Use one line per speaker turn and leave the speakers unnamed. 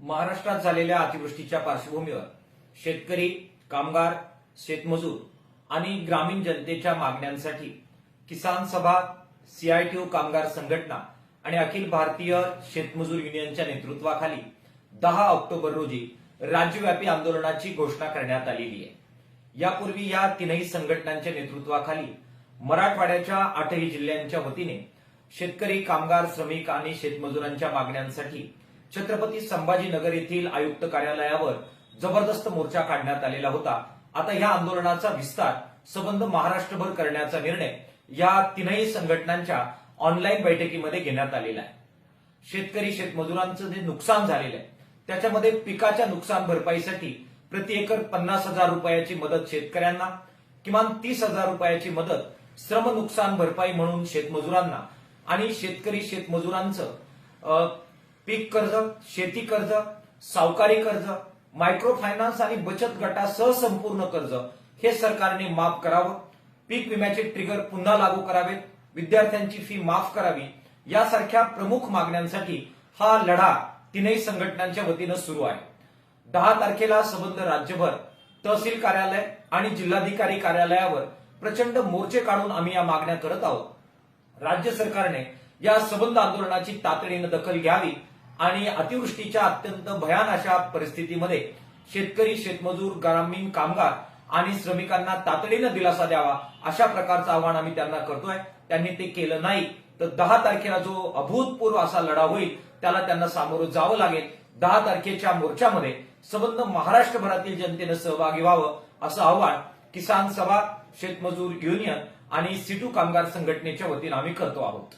महाराष्ट्रात झालेल्या अतिवृष्टीच्या पार्श्वभूमीवर शेतकरी कामगार शेतमजूर आणि ग्रामीण जनतेच्या मागण्यांसाठी किसान सभा सीआयटीओ कामगार संघटना आणि अखिल भारतीय शेतमजूर युनियनच्या नेतृत्वाखाली दहा ऑक्टोबर रोजी राज्यव्यापी आंदोलनाची घोषणा करण्यात आलेली आहे. यापूर्वी या तीनही संघटनांच्या नेतृत्वाखाली मराठवाड्याच्या आठही जिल्ह्यांच्या वतीने शेतकरी कामगार श्रमिक आणि शेतमजुरांच्या मागण्यांसाठी छत्रपती संभाजीनगर येथील आयुक्त कार्यालयावर जबरदस्त मोर्चा काढण्यात आलेला होता. आता या आंदोलनाचा विस्तार संबंध महाराष्ट्रभर करण्याचा निर्णय या तीनही संघटनांच्या ऑनलाईन बैठकीमध्ये घेण्यात आलेला आहे. शेतकरी शेतमजुरांचं जे नुकसान झालेलं आहे त्याच्यामध्ये पिकाच्या नुकसान भरपाईसाठी प्रति एकर पन्नास हजार रुपयाची मदत शेतकऱ्यांना किमान तीस हजार रुपयाची मदत श्रम नुकसान भरपाई म्हणून शेतमजुरांना आणि शेतकरी शेतमजुरांचं पीक कर्ज शेती कर्ज सावकारी कर्ज मायक्रो फायनान्स आणि बचत गटासह संपूर्ण कर्ज हे सरकारने माफ करावं. पीक विम्याचे ट्रिगर पुन्हा लागू करावेत. विद्यार्थ्यांची फी माफ करावी. यासारख्या प्रमुख मागण्यांसाठी हा लढा तीनही संघटनांच्या वतीनं सुरू आहे. दहा तारखेला संबंध राज्यभर तहसील कार्यालय आणि जिल्हाधिकारी कार्यालयावर प्रचंड मोर्चे काढून आम्ही या मागण्या करत आहोत. राज्य सरकारने या सबंध आंदोलनाची तातडीनं दखल घ्यावी आणि अतिवृष्टीच्या अत्यंत भयान अशा परिस्थितीमध्ये शेतकरी शेतमजूर ग्रामीण कामगार आणि श्रमिकांना तातडीनं दिलासा द्यावा अशा प्रकारचं आवाहन आम्ही त्यांना करतोय. त्यांनी ते केलं नाही तर दहा तारखेला जो अभूतपूर्व असा लढा होईल त्याला त्यांना सामोरं जावं लागेल. दहा तारखेच्या मोर्चामध्ये संबंध महाराष्ट्रभरातील जनतेनं सहभागी व्हावं असं आव्हान किसान सभा शेतमजूर युनियन आणि सिटू कामगार संघटनेच्या वतीनं आम्ही करतो आहोत.